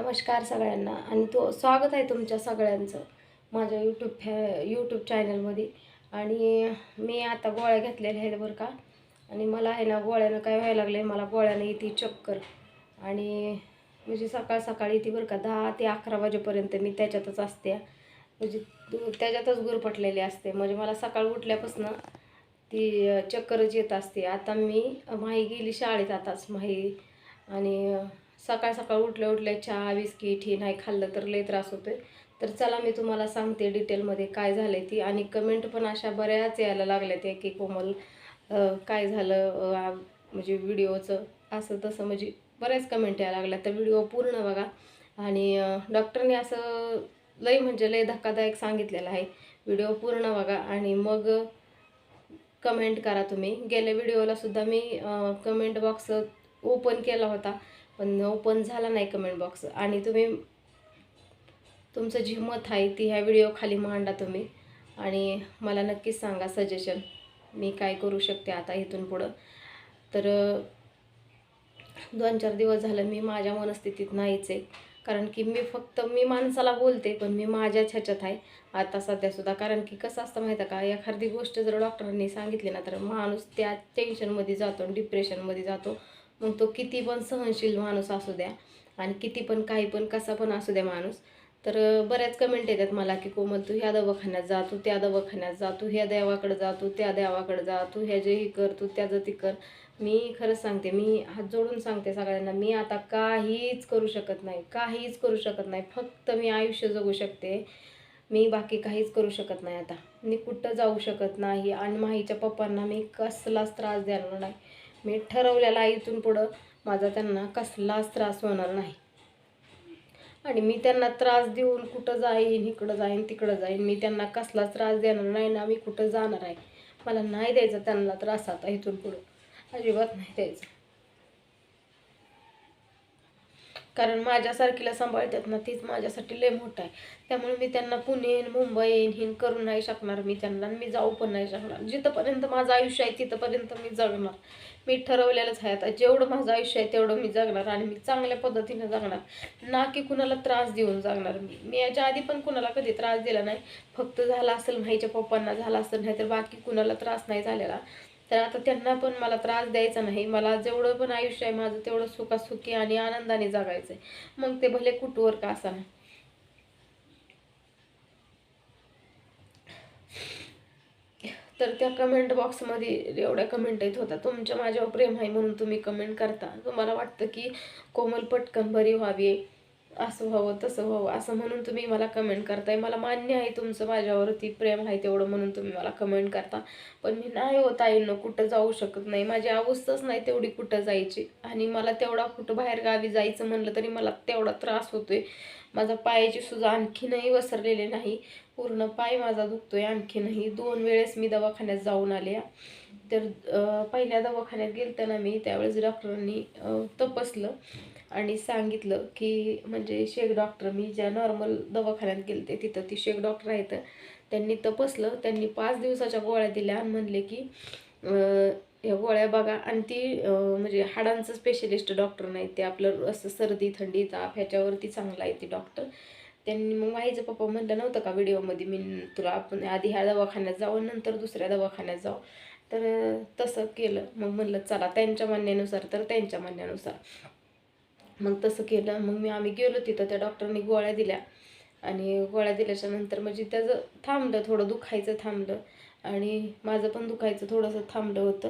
नमस्कार सगळ्यांना. आणि तो स्वागत आहे तुमच्या सगळ्यांचं माझ्या यूट्यूब फॅ यूट्यूब चॅनलमध्ये आणि मी आता गोळ्या घेतलेल्या आहेत बरं का. आणि मला आहे ना गोळ्यानं काय व्हायला लागलं आहे मला गोळ्यानं येते चक्कर. आणि म्हणजे सकाळ सकाळी येते बरं का दहा ते अकरा वाजेपर्यंत मी त्याच्यातच असते. म्हणजे त्याच्यातच गुरपटलेली असते. म्हणजे मला सकाळ उठल्यापासून ती चक्करच येत असते. आता मी माही गेली शाळेत आताच माही. आणि सकाळ सकाळ उठल्या उठल्या चहा बिस्किट हे नाही खाल्लं तर लय त्रास होतोय. तर चला मी तुम्हाला सांगते डिटेलमध्ये काय झालंय ती. आणि कमेंट पण अशा बऱ्याच यायला लागल्या त्या की कोमल काय झालं म्हणजे व्हिडिओचं असं तसं म्हणजे बऱ्याच कमेंट यायला लागल्या तर व्हिडिओ पूर्ण बघा. आणि डॉक्टरने असं लय म्हणजे लय धक्कादायक सांगितलेलं आहे. व्हिडिओ पूर्ण बघा. आणि मग कमेंट करा तुम्ही. गेल्या व्हिडिओलासुद्धा मी कमेंट बॉक्स ओपन केला होता. पण ओपन झाला नाही कमेंट बॉक्स आणि तुम्ही तुमचं जी मत आहे ती ह्या व्हिडिओ खाली मांडा तुम्ही. आणि मला नक्कीच सांगा सजेशन मी काय करू शकते आता इथून पुढं. तर दोन चार दिवस झालं मी माझ्या मनस्थितीत नाहीच आहे. कारण की मी फक्त मी माणसाला बोलते पण मी माझ्याच ह्याच्यात आहे. आता सध्यासुद्धा कारण की कसं असतं माहीत आहे का? एखादी गोष्ट जर डॉक्टरांनी सांगितली ना तर माणूस त्या टेन्शनमध्ये जातो डिप्रेशनमध्ये जातो. मग तो किती पण सहनशील माणूस असू द्या आणि किती पण काही पण कसा पण असू द्या माणूस तर बऱ्याच कमेंट येतात मला की कोमल तू ह्या दवाखान्यात जा तू त्या दवाखान्यात जा तू ह्या देवाकडे जा तू त्या देवाकडे जा तू ह्या हे कर तू त्याचं ती कर. मी खरंच सांगते मी हात जोडून सांगते सगळ्यांना मी आता काहीच करू शकत नाही काहीच करू शकत नाही फक्त मी आयुष्य जगू शकते. मी बाकी काहीच करू शकत नाही आता. मी कुठं जाऊ शकत नाही आणि माहीच्या पप्पांना मी कसलाच त्रास देणार नाही. मी ठरवलेला आहे इथून पुढं माझा त्यांना कसलाच त्रास होणार नाही. आणि मी त्यांना त्रास देऊन कुठं जाईन इकडं जाईन तिकडं जाईन मी त्यांना कसलाच त्रास देणार नाही ना मी कुठं जाणार आहे. मला नाही द्यायचं त्यांना त्रास आता इथून पुढं. अजिबात नाही द्यायचं. कारण माझ्यासारखीला सांभाळतात ना तीच माझ्यासाठी लय मोठं आहे. त्यामुळे मी त्यांना पुणे मुंबई हिन करू नाही शकणार मी त्यांना आणि मी जाऊ पण नाही शकणार. जिथंपर्यंत माझं आयुष्य आहे तिथंपर्यंत मी जगणार. मी ठरवलेलंच आहे आता जेवढं माझं आयुष्य आहे तेवढं मी जगणार आणि मी चांगल्या पद्धतीने जगणार. ना की कुणाला त्रास देऊन जगणार मी. मी याच्या आधी पण कुणाला कधी त्रास दिला नाही. फक्त झाला असेल माहीच्या पप्पांना झाला असेल नाही तर बाकी कुणाला त्रास नाही झालेला. तर आता त्यांना पण मला त्रास द्यायचा नाही. मला जेवढं पण आयुष्य आहे माझं तेवढं सुखासुखी आणि आनंदाने जगायचं आहे मग ते भले कुटवर का असा तर त्या कमेंट बॉक्समध्ये एवढ्या कमेंट येत होता तुमच्या माझ्यावर प्रेम आहे म्हणून तुम्ही कमेंट करता. तुम्हाला वाटतं की कोमल पटकन बरी व्हावी. असं व्हावं तसं व्हावं असं म्हणून तुम्ही मला कमेंट करताय. मला मान्य आहे तुमचं माझ्यावरती प्रेम आहे तेवढं म्हणून तुम्ही मला कमेंट करता. पण मी नाही होत आईनं कुठं जाऊ शकत नाही. माझी अवस्थाच नाही तेवढी कुठं जायची. आणि मला तेवढा कुठं बाहेर गावी जायचं म्हणलं तरी मला तेवढा त्रास होतोय. माझा पायाची सुद्धा आणखीनही वसरलेले नाही. पूर्ण पाय माझा दुखतोय आणखीनही. दोन वेळेस मी दवाखान्यात जाऊन आले. तर पहिल्या दवाखान्यात गेलताना मी त्यावेळेस डॉक्टरांनी तपसलं तपासलं. आणि सांगितलं की म्हणजे शेख डॉक्टर मी ज्या नॉर्मल दवाखान्यात गेलते तिथं ती शेख डॉक्टर आहेत त्यांनी तपासलं त्यांनी पाच दिवसाच्या गोळ्या दिल्या आणि म्हणले की ह्या गोळ्या बघा. आणि ती म्हणजे हाडांचं स्पेशलिस्ट डॉक्टर नाही ते आपलं असं सर्दी थंडी ताप ह्याच्यावरती चांगला आहे ती डॉक्टर त्यांनी मग माहीचं पप्पा म्हणलं नव्हतं का व्हिडिओमध्ये मी तुला आपण आधी ह्या दवाखान्यात जाऊ नंतर दुसऱ्या दवाखान्यात जाऊ. तर तसं केलं. मग म्हणलं चला त्यांच्या म्हणण्यानुसार तर त्यांच्या म्हणण्यानुसार. मग तसं केलं. मग मी आम्ही गेलो तिथं त्या डॉक्टरनी गोळ्या दिल्या. आणि गोळ्या दिल्याच्या नंतर म्हणजे त्याचं थांबलं थोडं दुखायचं थांबलं. आणि माझं पण दुखायचं थोडंसं थांबलं होतं.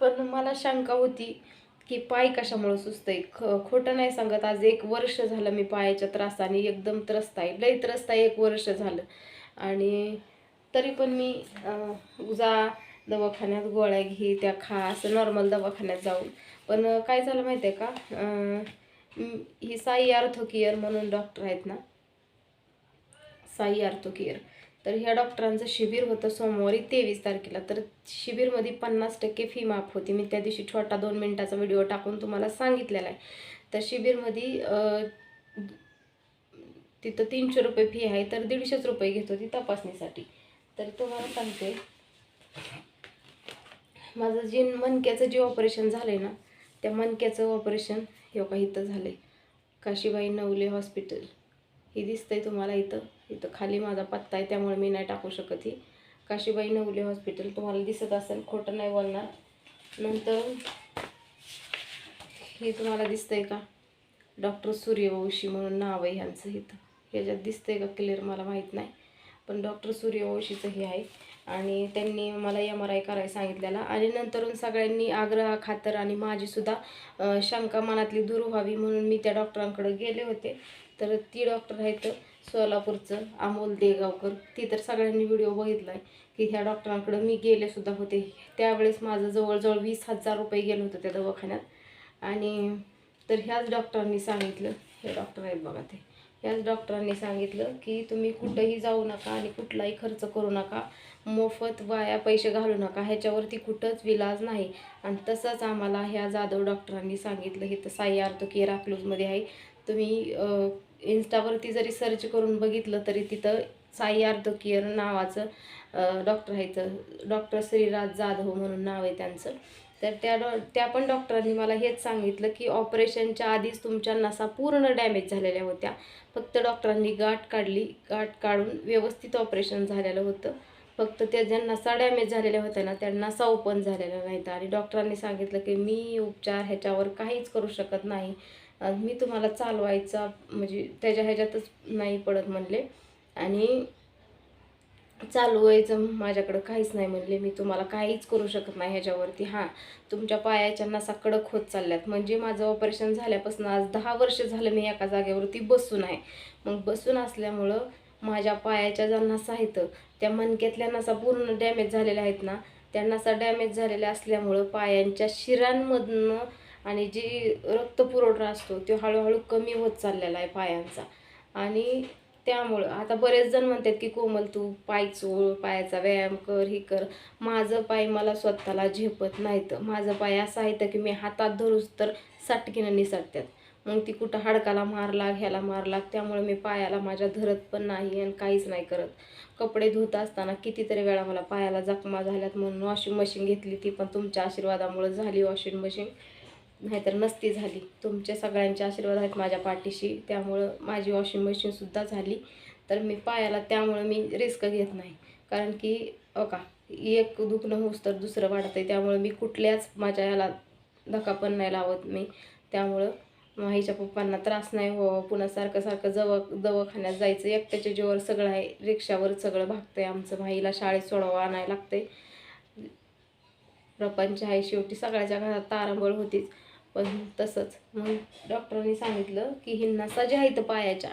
पण मला शंका होती की पाय कशामुळं सुस्त आहे ख खोटं नाही सांगत. आज एक वर्ष झालं मी पायाच्या त्रासाने एकदम त्रस्त आहे. लई त्रस्त आहे एक वर्ष झालं. आणि तरी पण मी जा दवाखान्यात गोळ्या घे त्या खा असं नॉर्मल दवाखान्यात जाऊन. पण काय झालं माहिती आहे का ही साई आर्थोकियर म्हणून डॉक्टर आहेत ना? साई आर्थोकियर तर ह्या डॉक्टरांचं शिबिर होतं सोमवारी तेवीस तारखेला. तर शिबिरमध्ये पन्नास टक्के फी माफ होती. मी त्या दिवशी छोटा दोन मिनटाचा व्हिडिओ टाकून तुम्हाला सांगितलेला आहे. तर शिबिरमध्ये तिथं तीनशे रुपये फी आहे. तर दीडशेच रुपये घेत होती तपासणीसाठी. तर तुम्हाला सांगते. माझं जे मनक्याचं जे ऑपरेशन झालं आहे ना त्या मनक्याचं ऑपरेशन हे का इथं झालं आहे काशीबाई नवले हॉस्पिटल हे दिसतंय तुम्हाला इथं. इथं खाली माझा पत्ता आहे त्यामुळे मी नाही टाकू शकत ही. काशीबाई नवले हॉस्पिटल तुम्हाला दिसत असेल खोटं नाही बोलणार. नंतर हे तुम्हाला दिसतंय का? डॉक्टर सूर्यवंशी म्हणून नाव आहे ह्यांचं इथं. ह्याच्यात दिसतंय का क्लिअर मला माहीत नाही. पण डॉक्टर सूर्यवंशीचं हे आहे. आणि त्यांनी मला एम आर आय करायला सांगितलेला. आणि नंतरून सगळ्यांनी आग्रह खातर आणि माझीसुद्धा शंका मनातली दूर व्हावी म्हणून मी त्या डॉक्टरांकडे गेले होते. तर ती डॉक्टर आहेत सोलापूरचं अमोल देगावकर. ती तर सगळ्यांनी व्हिडिओ बघितला आहे की ह्या डॉक्टरांकडे मी गेलेसुद्धा होते. त्यावेळेस माझं जवळजवळ वीस हजार रुपये गेलं होतं त्या दवाखान्यात. आणि तर ह्याच डॉक्टरांनी सांगितलं हे डॉक्टर आहेत बघा ते. ह्याच डॉक्टरांनी सांगितलं की तुम्ही कुठंही जाऊ नका आणि कुठलाही खर्च करू नका. मोफत वाया पैसे घालू नका. ह्याच्यावरती कुठंच विलाज नाही. आणि तसंच आम्हाला ह्या जाधव डॉक्टरांनी सांगितलं हे तर साई आर्तो केअर अकलूजमध्ये आहे. तुम्ही इन्स्टावरती जरी सर्च करून बघितलं तरी तिथं साई आर्तो केअर नावाचं डॉक्टर डॉक्टर तर डॉक्टर श्रीराज जाधव म्हणून नाव आहे त्यांचं. तर त्या डॉ त्या पण डॉक्टरांनी मला हेच सांगितलं की ऑपरेशनच्या आधीच तुमच्या नसा पूर्ण डॅमेज झालेल्या होत्या. फक्त डॉक्टरांनी गाठ काढली गाठ काढून व्यवस्थित ऑपरेशन झालेलं होतं. फक्त त्या ज्यांना असा डॅमेज झालेल्या होत्या ना त्यांना नसा ओपन झालेल्या नाहीत. आणि डॉक्टरांनी सांगितलं की मी उपचार ह्याच्यावर काहीच करू शकत नाही. मी तुम्हाला चालवायचा म्हणजे त्याच्या ह्याच्यातच नाही पडत म्हणले. आणि चालवायचं माझ्याकडं काहीच नाही म्हणले. मी तुम्हाला काहीच करू शकत नाही ह्याच्यावरती. हां तुमच्या पायाच्या नसा कडक होत चालल्यात. म्हणजे माझं ऑपरेशन झाल्यापासून आज दहा वर्ष झालं मी एका जागेवरती बसून आहे. मग बसून असल्यामुळं माझ्या पायाच्या ज्या नसा आहेत त्या मणक्यातल्या नसा पूर्ण डॅमेज झालेल्या आहेत ना त्या नसा डॅमेज झालेल्या असल्यामुळं पायांच्या शिरांमधनं आणि जी रक्तपुरवठा असतो तो हळूहळू कमी होत चाललेला आहे पायांचा. आणि त्यामुळं आता बरेच जण म्हणतात की कोमल तू पाय चोळ पायाचा व्यायाम कर हे कर. माझं पाय मला स्वतःला झेपत नाहीत. माझं पाय असं आहे तर की मी हातात धरूच तर साटकीनं निसटतात मग ती कुठं हाडकाला मार लाग ह्याला मार लाग त्यामुळे मी पायाला माझ्या धरत पण नाही आणि काहीच नाही करत. कपडे धुत असताना कितीतरी वेळा मला पायाला जखमा झाल्यात म्हणून वॉशिंग मशीन घेतली ती पण तुमच्या आशीर्वादामुळे झाली वॉशिंग मशीन नाहीतर नसती झाली. तुमच्या सगळ्यांचे आशीर्वाद आहेत माझ्या पाठीशी त्यामुळं माझी वॉशिंग मशीनसुद्धा झाली. तर मी पायाला त्यामुळं मी रिस्क घेत नाही. कारण की हो अका एक दुखणं होऊस तर दुसरं वाढतं आहे त्यामुळं मी कुठल्याच माझ्या याला धक्का पण नाही लावत मी. त्यामुळं हिच्या पप्पांना त्रास नाही हो पुन्हा सारखं सारखं जव दवाखान्यात जायचं. एकट्याच्या जीवावर सगळं आहे रिक्षावर सगळं भागतंय आमचं. भाईला शाळेत सोडावं आणायला लागतंय. प्रपंच आहे शेवटी सगळ्याच्या घरात तारांबळ होतीच. पण तसंच मग डॉक्टरांनी सांगितलं की हिंना सजा ज्या आहेत पायाच्या.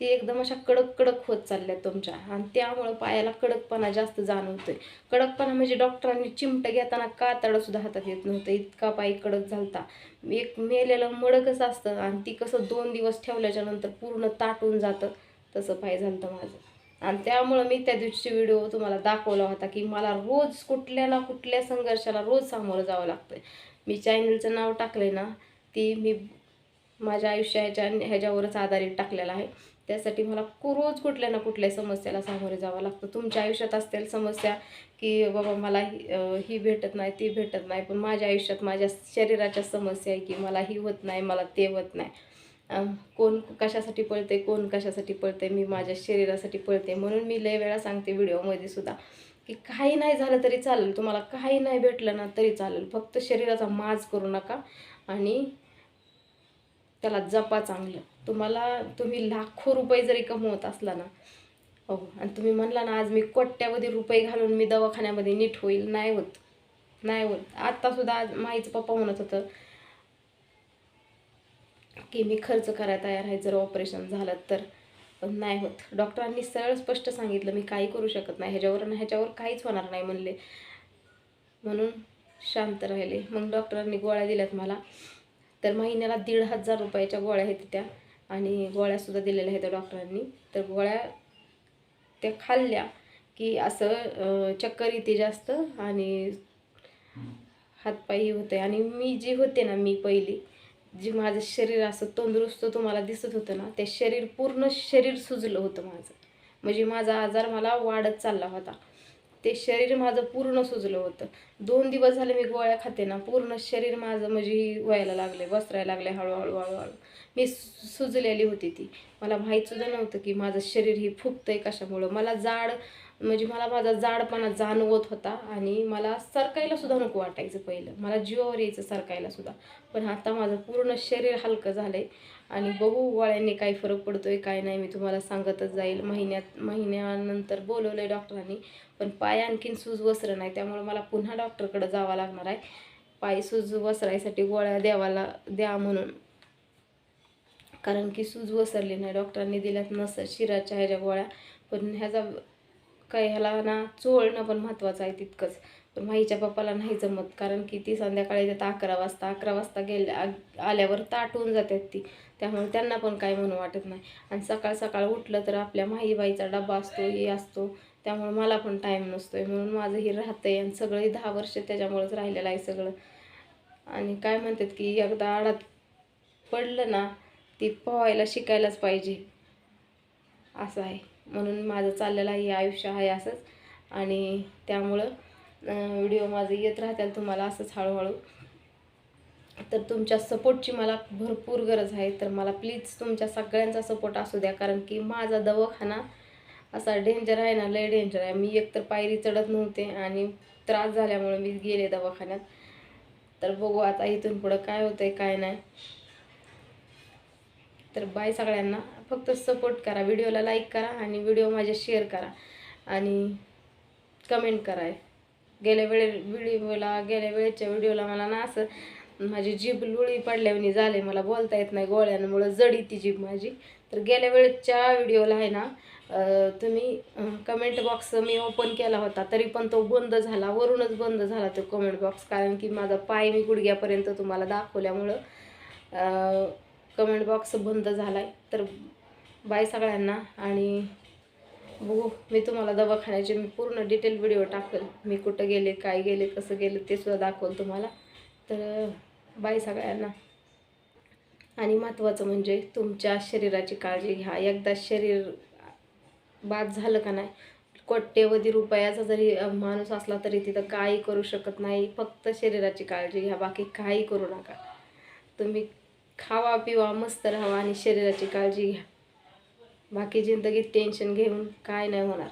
ती एकदम अशा कडक कडक होत चालल्या तुमच्या. आणि त्यामुळं पायाला कडकपणा जास्त जाणवतोय. कडकपणा म्हणजे डॉक्टरांनी चिमटं घेताना कातडं सुद्धा हातात येत नव्हतं. इतका पाय कडक झालता. एक मेलेलं मडकच असतं आणि ती कसं दोन दिवस ठेवल्याच्या नंतर पूर्ण ताटून जातं. तसं पाय झालं माझं. आणि त्यामुळं मी त्या दिवशी व्हिडिओ तुम्हाला दाखवला होता की मला रोज कुठल्या ना कुठल्या संघर्षाला रोज सामोरं जावं लागतंय. मी चॅनलचं नाव टाकलंय ना ती मी माझ्या आयुष्याच्या ह्याच्यावरच आधारित टाकलेला आहे. त्यासाठी मला रोज कुठल्या ना कुठल्या समस्याला सामोरे जावं लागतं. तुमच्या आयुष्यात असतील समस्या की बाबा मला ही ही भेटत नाही ती भेटत नाही पण माझ्या आयुष्यात माझ्या शरीराच्या समस्या आहे की मला ही होत नाही मला ते होत नाही. कोण कशासाठी पळते कोण कशासाठी पळते मी माझ्या शरीरासाठी पळते म्हणून मी लय वेळा सांगते व्हिडिओमध्ये सुद्धा की काही नाही झालं तरी चालेल तुम्हाला काही नाही भेटलं ना तरी चालेल फक्त शरीराचा माज करू नका आणि त्याला जपा चांगलं. तुम्हाला तुम्ही लाखो रुपये जरी कमवत असला ना हो आणि तुम्ही म्हणला ना आज मी कोट्यावधी रुपये घालून मी दवाखान्यामध्ये नीट होईल नाही होत नाही होत. आत्तासुद्धा आज माईचं पप्पा म्हणत होतं की मी खर्च करायला तयार आहे जर ऑपरेशन झालं तर. पण नाही होत. डॉक्टरांनी सरळ स्पष्ट सांगितलं मी काही करू शकत नाही ह्याच्यावर आणि ह्याच्यावर काहीच होणार नाही म्हणले. म्हणून शांत राहिले. मग डॉक्टरांनी गोळ्या दिल्यात मला. तर महिन्याला दीड हजार रुपयाच्या गोळ्या आहेत त्या. आणि गोळ्यासुद्धा दिलेल्या आहेत डॉक्टरांनी. तर गोळ्या त्या खाल्ल्या की असं चक्कर येते जास्त आणि हातपायही होते आणि मी जी होते ना मी पहिली जी माझं शरीर असं तंदुरुस्त तुम्हाला दिसत होतं ना ते शरीर पूर्ण शरीर सुजलं होतं माझं. म्हणजे माझा आजार मला वाढत चालला होता. ते शरीर माझं पूर्ण सुजलं होतं. दोन दिवस झाले मी गोळ्या खाते ना पूर्ण शरीर माझं म्हणजे व्हायला लागले वस्त्रायला लागले हळूहळू हळूहळू. मी सु- सुजलेली होती ती. मला माहीतसुद्धा नव्हतं की माझं शरीर ही फुगतं आहे कशामुळं. मला जाड म्हणजे मला माझा जाडपणा जाणवत होता आणि मला सरकायला सुद्धा नको वाटायचं पहिलं. मला जीवावर यायचं सरकायला सुद्धा. पण आता माझं पूर्ण शरीर हलकं झालं आहे आणि बघू गोळ्यांनी काय फरक पडतोय काय नाही मी तुम्हाला सांगतच जाईल. महिन्यात महिन्यानंतर बोलवलं आहे डॉक्टरांनी पण पाय आणखीन सूज वसरं नाही त्यामुळे मला पुन्हा डॉक्टरकडे जावं लागणार आहे. पाय सूज वसरायसाठी गोळ्या द्यावाला द्या म्हणून. कारण की सूज वसरली नाही डॉक्टरांनी दिल्यात नसं शिराच्या ह्याच्या गोळ्या. पण ह्याचा काय ह्याला ना चोळणं पण महत्त्वाचं आहे तितकंच. पण माईच्या पप्पाला नाही जमत कारण की ती संध्याकाळी येतात अकरा वाजता अकरा वाजता गेल्या आ- आल्यावर ताटून जातात ती. त्यामुळे त्यांना पण काय म्हणू वाटत नाही. आणि सकाळ सकाळ उठलं तर आपल्या माहीबाईचा डबा असतो हे असतो. त्यामुळे मला पण टाईम नसतोय. म्हणून माझं हे राहतं आहे आणि सगळे दहा वर्ष त्याच्यामुळेच राहिलेलं आहे सगळं. आणि काय म्हणतात की एकदा आडात पडलं ना ती पोहायला शिकायलाच पाहिजे. असं आहे. म्हणून माझं चाललेलं आहे हे आयुष्य आहे असंच. आणि त्यामुळं व्हिडिओ माझे येत राहतील तुम्हाला असंच हळूहळू. तर तुमच्या सपोर्टची मला भरपूर गरज आहे. तर मला प्लीज तुमच्या सगळ्यांचा सपोर्ट असू द्या कारण की माझा दवाखाना असा डेंजर आहे ना लय डेंजर आहे. मी एकतर पायरी चढत नव्हते आणि त्रास झाल्यामुळे मी गेले दवाखान्यात. तर बघू आता इथून पुढं काय होतंय काय नाही. तर बाय सगळ्यांना. फक्त सपोर्ट करा. व्हिडिओला लाईक करा आणि व्हिडिओ माझे शेअर करा आणि कमेंट करा गेल्या वेळे व्हिडिओला गेल्या वेळेच्या व्हिडिओला मला ना असं माझी जीभ लुळी पडल्याने झाले मला बोलता येत नाही गोळ्यांमुळं जडी ती जीभ माझी. तर गेल्या वेळेच्या व्हिडिओला आहे ना तुम्ही कमेंट बॉक्स मी ओपन केला होता तरी पण तो बंद झाला वरूनच बंद झाला तो कमेंट बॉक्स कारण की माझा पाय मी गुडघ्यापर्यंत तुम्हाला दाखवल्यामुळं कमेंट बॉक्स बंद झाला आहे तर बाय सगळ्यांना आणि बघू मी तुम्हाला दवाखान्याचे मी पूर्ण डिटेल व्हिडिओ टाकेल. मी कुठं गेले काय गेले कसं गेले ते सुद्धा दाखवल तुम्हाला. तर बाय सगळ्यांना. आणि महत्त्वाचं म्हणजे तुमच्या शरीराची काळजी घ्या. एकदा शरीर बाद झालं का नाही कोट्यवधी रुपयाचा जरी माणूस असला तरी तिथं काही करू शकत नाही. फक्त शरीराची काळजी घ्या बाकी काही करू नका. तुम्ही खावा पिवा मस्त राहावा आणि शरीराची काळजी घ्या. बाकी जिंदगीत टेन्शन घेऊन काय नाही होणार.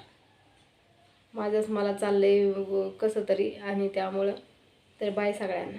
माझंच मला चाललंय आहे कसं तरी आणि त्यामुळं तर बाय सगळ्यांना.